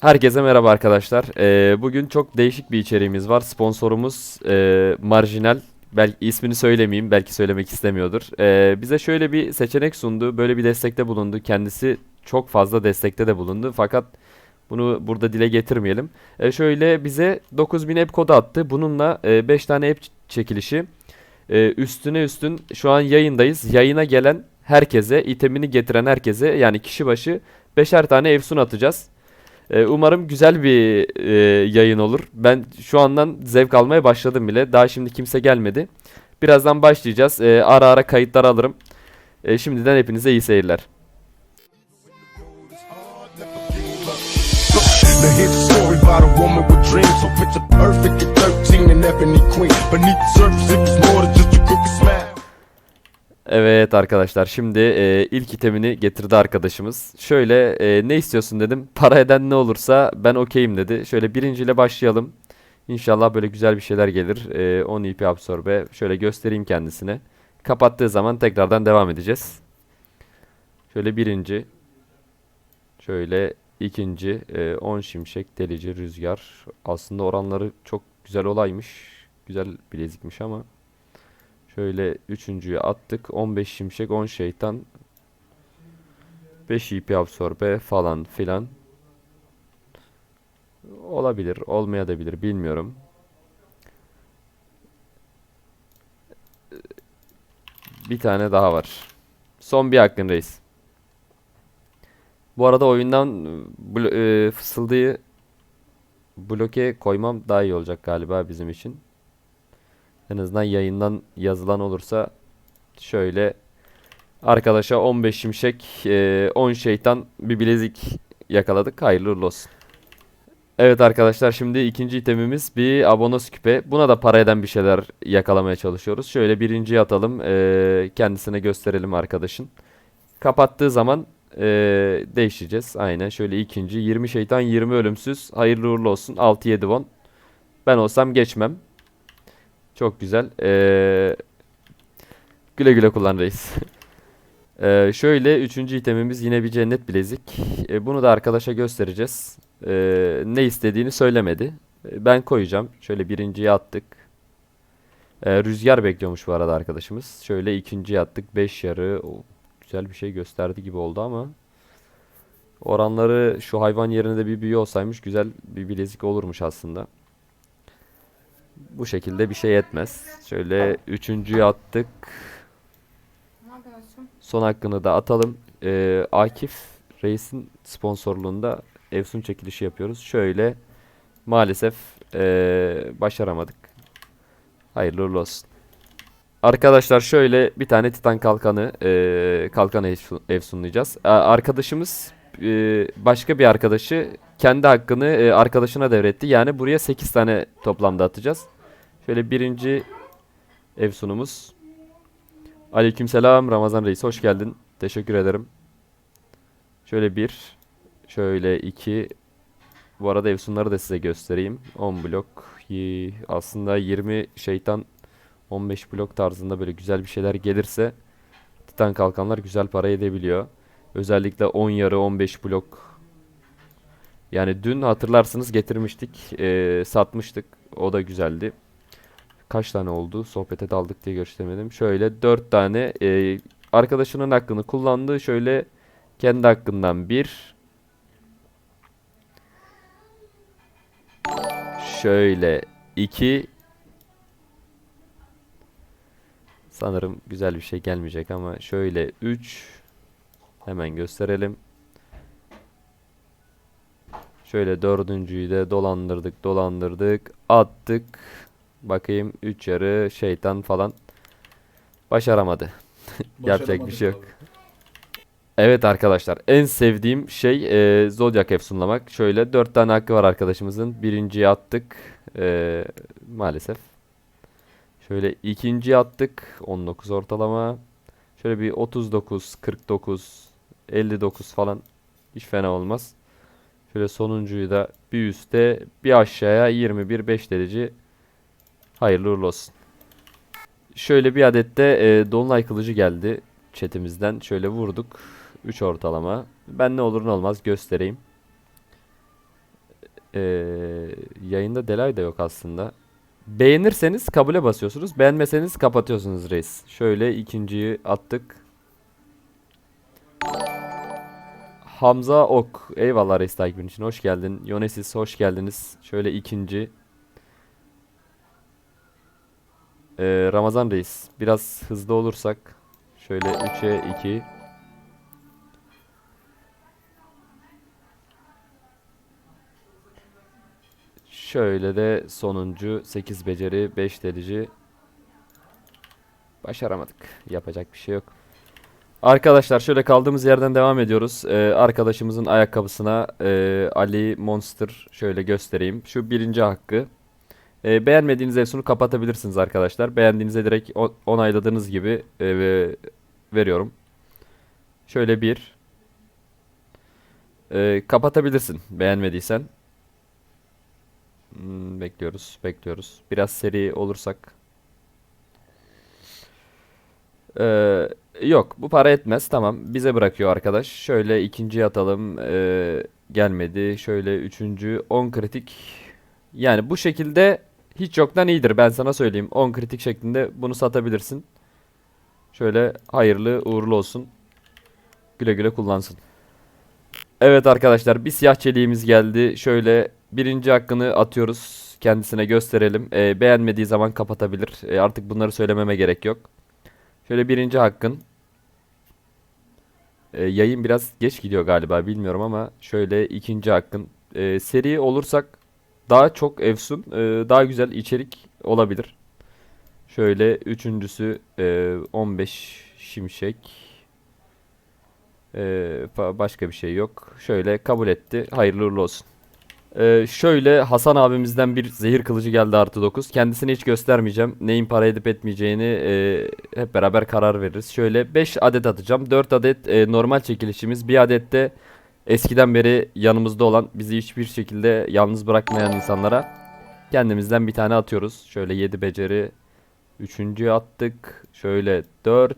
Herkese merhaba arkadaşlar. Ee, bugün çok değişik bir içeriğimiz var. Sponsorumuz e, Marjinal. Belki ismini söylemeyeyim, belki söylemek istemiyordur. Ee, bize şöyle bir seçenek sundu, böyle bir destekte bulundu. Kendisi çok fazla destekte de bulundu. Fakat bunu burada dile getirmeyelim. Ee, şöyle bize 9000 app kodu attı. Bununla 5 tane app çekilişi. Ee, üstüne üstün şu an yayındayız. Yayına gelen herkese, itemini getiren herkese yani kişi başı 5'er tane Efsun atacağız. Ee, Umarım güzel bir e, yayın olur. Ben şu andan zevk almaya başladım bile. Daha şimdi kimse gelmedi. Birazdan başlayacağız. Ee, ara ara kayıtlar alırım. Ee, şimdiden hepinize iyi seyirler. The hit story about a woman with dreams. So picture perfect at 13 and ebony queen. Beneath the surface, it was more than Evet arkadaşlar şimdi e, ilk itemini getirdi arkadaşımız. Şöyle e, ne istiyorsun dedim. Para eden ne olursa ben okeyim dedi. Şöyle birinciyle başlayalım. İnşallah böyle güzel bir şeyler gelir. E, 10 EP absorbe. Şöyle göstereyim kendisine. Kapattığı zaman tekrardan devam edeceğiz. Şöyle birinci. Şöyle ikinci. E, 10 şimşek, delici, rüzgar. Aslında oranları çok güzel olaymış. Güzel bilezikmiş ama. Şöyle üçüncüyü attık. 15 şimşek, 10 şeytan. 5 EP absorbe falan filan. Olabilir, olmayabilir bilmiyorum. Bir tane daha var. Son bir hakkın reis. Bu arada oyundan e, fısıldıyı bloke koymam daha iyi olacak galiba bizim için. En azından yayından yazılan olursa şöyle arkadaşa 15 şimşek, e, 10 şeytan bir bilezik yakaladık. Hayırlı olsun. Evet arkadaşlar şimdi ikinci itemimiz bir abonos küpe. Buna da para eden bir şeyler yakalamaya çalışıyoruz. Şöyle birinciyi atalım. e, kendisine gösterelim arkadaşın. Kapattığı zaman e, değişeceğiz. Aynen şöyle ikinci 20 şeytan 20 ölümsüz. Hayırlı uğurlu olsun. 6-7 won. Ben olsam geçmem. Çok güzel. Ee, güle güle kullan. Ee, şöyle üçüncü itemimiz yine bir cennet bilezik. Ee, bunu da arkadaşa göstereceğiz. Ee, ne istediğini söylemedi. Ee, ben koyacağım. Şöyle birinciyi attık. Ee, rüzgar bekliyormuş bu arada arkadaşımız. Şöyle ikinciyi attık. 5 yarı. O, güzel bir şey gösterdi gibi oldu ama. Oranları şu hayvan yerine de bir büyü olsaymış güzel bir bilezik olurmuş aslında. Bu şekilde bir şey etmez. Şöyle üçüncüyü attık. Son hakkını da atalım. Ee, Akif Reis'in sponsorluğunda Efsun çekilişi yapıyoruz. Şöyle maalesef ee, başaramadık. Hayırlı olsun. Arkadaşlar şöyle bir tane Titan kalkanı ee, kalkan efsun- efsunlayacağız. A- Arkadaşımız ee, başka bir arkadaşı kendi hakkını ee, arkadaşına devretti. Yani buraya 8 tane toplamda atacağız. Şöyle birinci efsunumuz. Aleykümselam Ramazan Reis hoş geldin. Teşekkür ederim. Şöyle bir, şöyle iki. Bu arada efsunları da size göstereyim. 10 blok, aslında 20 şeytan 15 blok tarzında böyle güzel bir şeyler gelirse Titan kalkanlar güzel para edebiliyor. Özellikle 10 yarı 15 blok. Yani dün hatırlarsınız getirmiştik, eee, satmıştık. O da güzeldi. Kaç tane oldu? Sohbete daldık diye gösteremedim. Şöyle 4 tane e, arkadaşının hakkını kullandı. Şöyle kendi hakkından bir. Şöyle iki. Sanırım güzel bir şey gelmeyecek ama şöyle 3. Hemen gösterelim. Şöyle dördüncüyü de dolandırdık dolandırdık attık. Bakayım 3 yarı şeytan falan başaramadı. Yapacak bir şey yok. Evet arkadaşlar en sevdiğim şey e, Zodiac efsunlamak. Şöyle 4 tane hakkı var arkadaşımızın. Birinciyi attık. E, maalesef. Şöyle ikinciyi attık. 19 ortalama. Şöyle bir 39, 49, 59 falan. Hiç fena olmaz. Şöyle sonuncuyu da bir üste bir aşağıya 21 5 derece Hayırlı uğurlu olsun. Şöyle bir adet de e, Dolunay kılıcı geldi chatimizden. Şöyle vurduk. 3 ortalama. Ben ne olur ne olmaz göstereyim. Ee, yayında delay da yok aslında. Beğenirseniz kabule basıyorsunuz. Beğenmeseniz kapatıyorsunuz reis. Şöyle ikinciyi attık. Hamza Ok. Eyvallah reis takibin için. Hoş geldin. Yonesis hoş geldiniz. Şöyle ikinci. Ee, Ramazan reis. Biraz hızlı olursak. Şöyle 3'e 2. Şöyle de sonuncu 8 beceri 5 delici. Başaramadık. Yapacak bir şey yok. Arkadaşlar şöyle kaldığımız yerden devam ediyoruz. Ee, arkadaşımızın ayakkabısına e, Ali Monster şöyle göstereyim. Şu birinci hakkı. Ee, beğenmediğiniz Efsun'u kapatabilirsiniz arkadaşlar. Beğendiğinizde direkt onayladığınız gibi e, ve- veriyorum. Şöyle bir. Ee, kapatabilirsin beğenmediysen. Hmm, bekliyoruz, bekliyoruz. Biraz seri olursak. Ee, yok, bu para etmez. Tamam, bize bırakıyor arkadaş. Şöyle ikinciyi atalım. Ee, gelmedi. Şöyle üçüncü. 10 kritik. Yani bu şekilde hiç yoktan iyidir. Ben sana söyleyeyim. 10 kritik şeklinde bunu satabilirsin. Şöyle hayırlı uğurlu olsun. Güle güle kullansın. Evet arkadaşlar bir siyah çeliğimiz geldi. Şöyle birinci hakkını atıyoruz. Kendisine gösterelim. Ee, beğenmediği zaman kapatabilir. Ee, artık bunları söylememe gerek yok. Şöyle birinci hakkın. Ee, yayın biraz geç gidiyor galiba bilmiyorum ama şöyle ikinci hakkın. Ee, seri olursak daha çok efsun, e, daha güzel içerik olabilir. Şöyle üçüncüsü e, 15 şimşek. Fa- başka bir şey yok. Şöyle kabul etti. Hayırlı uğurlu olsun. Ee, şöyle Hasan abimizden bir zehir kılıcı geldi artı 9. Kendisini hiç göstermeyeceğim. Neyin para edip etmeyeceğini e, hep beraber karar veririz. Şöyle 5 adet atacağım. 4 adet e, normal çekilişimiz. Bir adet de eskiden beri yanımızda olan bizi hiçbir şekilde yalnız bırakmayan insanlara kendimizden bir tane atıyoruz. Şöyle 7 beceri. Üçüncüyü attık. Şöyle 4.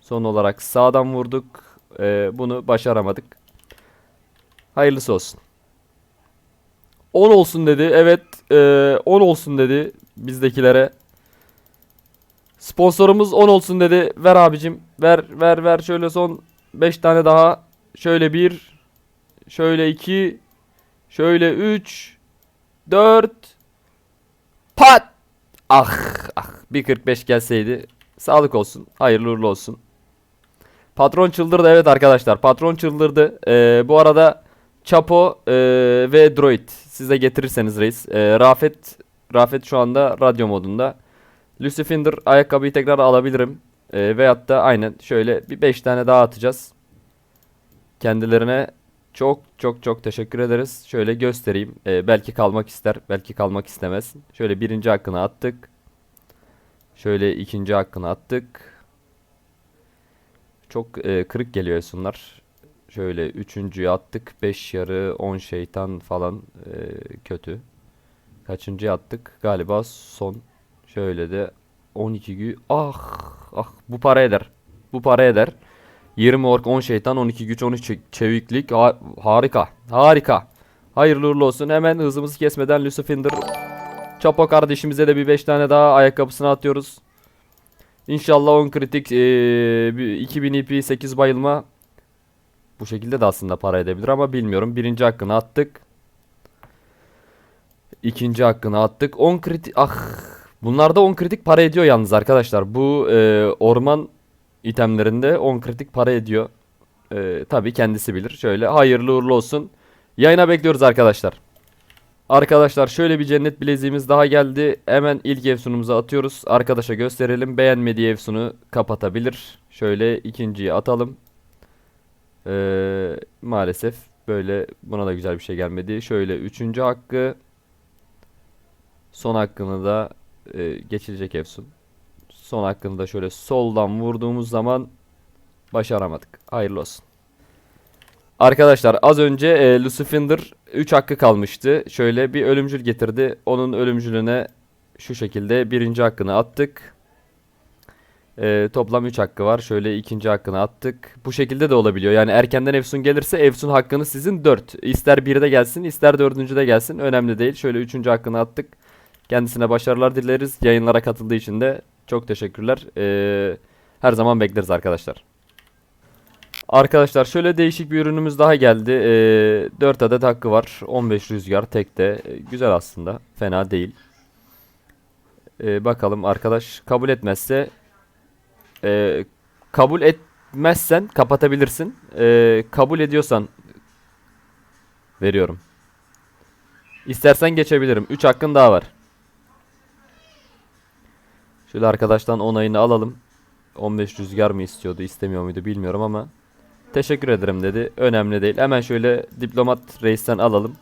Son olarak sağdan vurduk. Ee, bunu başaramadık. Hayırlısı olsun. 10 olsun dedi. Evet. ee, 10 olsun dedi bizdekilere. Sponsorumuz 10 olsun dedi. Ver abicim. Ver ver ver. Şöyle son 5 tane daha. Şöyle 1. Şöyle 2. Şöyle 3. 4. Pat. Ah ah. Bir 45 gelseydi. Sağlık olsun. Hayırlı uğurlu olsun. Patron çıldırdı evet arkadaşlar. Patron çıldırdı. Ee, bu arada Chapo ee, ve Droid size getirirseniz reis. Ee, Rafet Rafet şu anda radyo modunda. Lucifer ayakkabıyı tekrar alabilirim. Ee, veyahut da aynen şöyle bir 5 tane daha atacağız. Kendilerine çok çok çok teşekkür ederiz. Şöyle göstereyim. Ee, belki kalmak ister, belki kalmak istemez. Şöyle birinci hakkını attık. Şöyle ikinci hakkını attık. Çok e, kırık geliyor Esunlar. Şöyle üçüncüyü attık. 5 yarı 10 şeytan falan e, kötü. Kaçıncıyı attık? Galiba son. Şöyle de 12 gü. Ah ah bu para eder. Bu para eder. 20 ork 10 şeytan 12 güç 13 çe- çeviklik. Ha- harika. Harika. Hayırlı uğurlu olsun. Hemen hızımızı kesmeden Lucifer Chapo kardeşimize de bir 5 tane daha ayakkabısını atıyoruz. İnşallah 10 kritik bir 2000 EP 8 bayılma bu şekilde de aslında para edebilir ama bilmiyorum. Birinci hakkını attık. İkinci hakkını attık. 10 kritik ah bunlarda 10 kritik para ediyor yalnız arkadaşlar. Bu eee, orman itemlerinde 10 kritik para ediyor. Eee tabii kendisi bilir. Şöyle hayırlı uğurlu olsun. Yayına bekliyoruz arkadaşlar. Arkadaşlar şöyle bir cennet bileziğimiz daha geldi. Hemen ilk efsunumuzu atıyoruz. Arkadaşa gösterelim. Beğenmediği efsunu kapatabilir. Şöyle ikinciyi atalım. Ee, maalesef böyle buna da güzel bir şey gelmedi. Şöyle üçüncü hakkı. Son hakkını da e, geçilecek efsun. Son hakkını da şöyle soldan vurduğumuz zaman başaramadık. Hayırlı olsun. Arkadaşlar az önce e, Lucifer 3 hakkı kalmıştı. Şöyle bir ölümcül getirdi. Onun ölümcülüne şu şekilde birinci hakkını attık. Ee, toplam 3 hakkı var. Şöyle ikinci hakkını attık. Bu şekilde de olabiliyor. Yani erkenden Efsun gelirse Efsun hakkını sizin 4. İster 1'de gelsin ister 4. gelsin. Önemli değil. Şöyle 3. hakkını attık. Kendisine başarılar dileriz. Yayınlara katıldığı için de çok teşekkürler. Ee, her zaman bekleriz arkadaşlar. Arkadaşlar şöyle değişik bir ürünümüz daha geldi. Ee, 4 adet hakkı var. 15 rüzgar tekte. Ee, güzel aslında. Fena değil. Ee, bakalım arkadaş kabul etmezse ee, kabul etmezsen kapatabilirsin. Ee, kabul ediyorsan veriyorum. İstersen geçebilirim. 3 hakkın daha var. Şöyle arkadaştan onayını alalım. 15 rüzgar mı istiyordu, istemiyor muydu bilmiyorum ama teşekkür ederim dedi. Önemli değil. Hemen şöyle diplomat reisten alalım.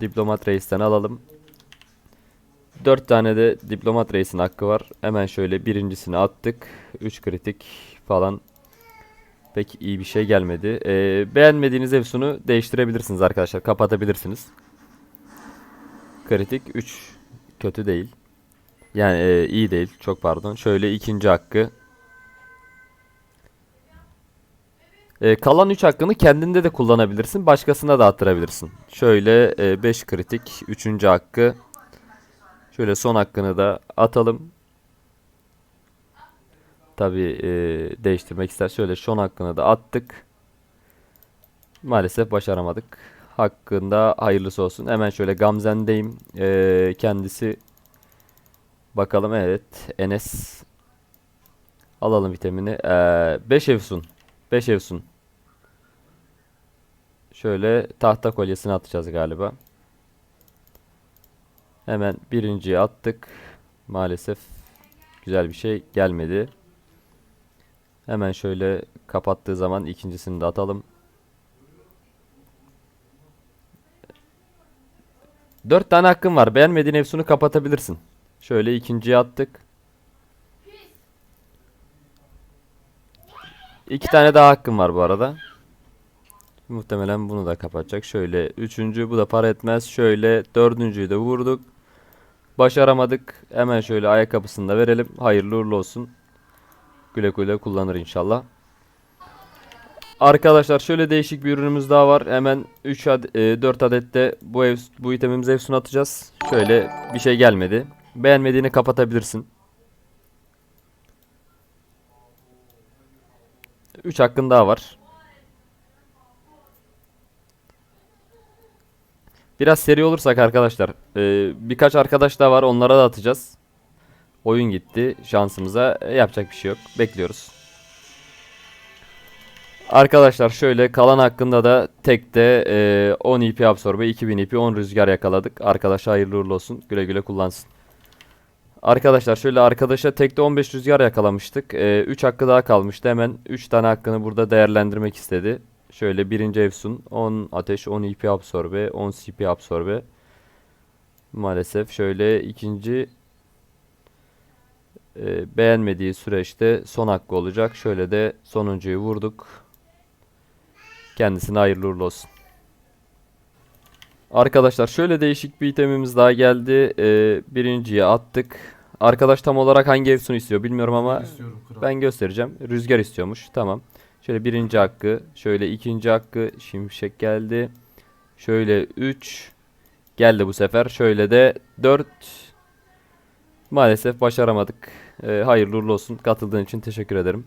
Diplomat reisten alalım. 4 tane de diplomat reisin hakkı var. Hemen şöyle birincisini attık. 3 kritik falan. Pek iyi bir şey gelmedi. Ee, beğenmediğiniz Efsun'u değiştirebilirsiniz arkadaşlar. Kapatabilirsiniz. Kritik 3 kötü değil. Yani e, iyi değil. Çok pardon. Şöyle ikinci hakkı. E, kalan 3 hakkını kendinde de kullanabilirsin. Başkasına da attırabilirsin. Şöyle 5 kritik. Üçüncü hakkı. Şöyle son hakkını da atalım. Tabi değiştirmek ister. Şöyle son hakkını da attık. Maalesef başaramadık. Hakkında hayırlısı olsun. Hemen şöyle Gamzen'deyim. E, kendisi Bakalım evet. Enes. Alalım vitamini. 5 Efsun. 5 Efsun. Şöyle tahta kolyesini atacağız galiba. Hemen birinciyi attık. Maalesef güzel bir şey gelmedi. Hemen şöyle kapattığı zaman ikincisini de atalım. 4 tane hakkın var. Beğenmediğin Efsun'u kapatabilirsin. Şöyle ikinciye attık. İki tane daha hakkım var bu arada. Muhtemelen bunu da kapatacak. Şöyle üçüncü bu da para etmez. Şöyle dördüncüyü de vurduk. Başaramadık. Hemen şöyle ayakkabısını da verelim. Hayırlı uğurlu olsun. Güle güle kullanır inşallah. Arkadaşlar şöyle değişik bir ürünümüz daha var. Hemen 3 adet, 4 adette bu ev bu itemimizi Efsun'a atacağız. Şöyle bir şey gelmedi. Beğenmediğini kapatabilirsin. 3 hakkın daha var. Biraz seri olursak arkadaşlar. e, birkaç arkadaş daha var. Onlara da atacağız. Oyun gitti şansımıza. E, yapacak bir şey yok. Bekliyoruz. Arkadaşlar şöyle kalan hakkında da tekte e, 10 IP absorbe, 2000 IP, 10 rüzgar yakaladık. Arkadaş hayırlı uğurlu olsun. Güle güle kullansın. Arkadaşlar şöyle arkadaşa tekte 15 rüzgar yakalamıştık. 3 hakkı daha kalmıştı. Hemen 3 tane hakkını burada değerlendirmek istedi. Şöyle birinci Efsun 10 ateş 10 IP absorbe 10 CP absorbe. Maalesef şöyle ikinci e, beğenmediği süreçte son hakkı olacak. Şöyle de sonuncuyu vurduk. Kendisine hayırlı uğurlu olsun. Arkadaşlar şöyle değişik bir itemimiz daha geldi. Ee, birinciye attık. Arkadaş tam olarak hangi Efsun istiyor bilmiyorum ama ben göstereceğim. Rüzgar istiyormuş. Tamam. Şöyle birinci hakkı. Şöyle ikinci hakkı. Şimşek geldi. Şöyle 3. Geldi bu sefer. Şöyle de 4. Maalesef başaramadık. Ee, hayırlı uğurlu olsun. Katıldığın için teşekkür ederim.